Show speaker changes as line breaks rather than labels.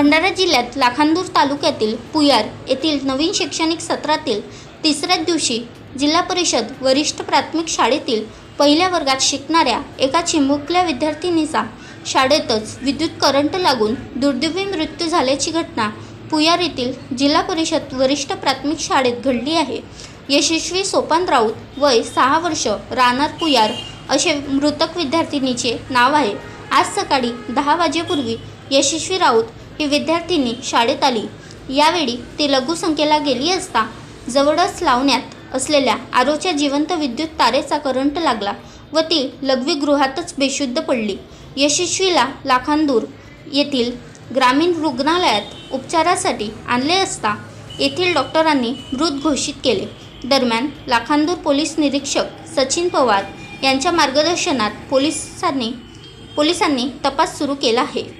भंडारा जिल्ह्यात लाखांदूर तालुक्यातील पुयार येथील नवीन शैक्षणिक सत्रातील तिसऱ्याच दिवशी जिल्हा परिषद वरिष्ठ प्राथमिक शाळेतील पहिल्या वर्गात शिकणाऱ्या एका चिमुकल्या विद्यार्थिनीचा शाळेतच विद्युत करंट लागून दुर्दैवी मृत्यू झाल्याची घटना पुयार येथील जिल्हा परिषद वरिष्ठ प्राथमिक शाळेत घडली आहे. यशस्वी सोपान राऊत वय सहा वर्ष राहणार पुयार असे मृतक विद्यार्थिनीचे नाव आहे. आज सकाळी दहा वाजेपूर्वी यशस्वी राऊत ही विद्यार्थिनी शाळेत आली. यावेळी ती लघुसंख्येला गेली असता जवळच लावण्यात असलेल्या आरोच्या जिवंत विद्युत तारेचा करंट लागला व ती लघवीगृहातच बेशुद्ध पडली. यशस्वीला लाखांदूर येथील ग्रामीण रुग्णालयात उपचारासाठी आणले असता येथील डॉक्टरांनी मृत घोषित केले. दरम्यान लाखांदूर पोलीस निरीक्षक सचिन पवार यांच्या मार्गदर्शनात पोलिसांनी पोलिसांनी तपास सुरू केला आहे.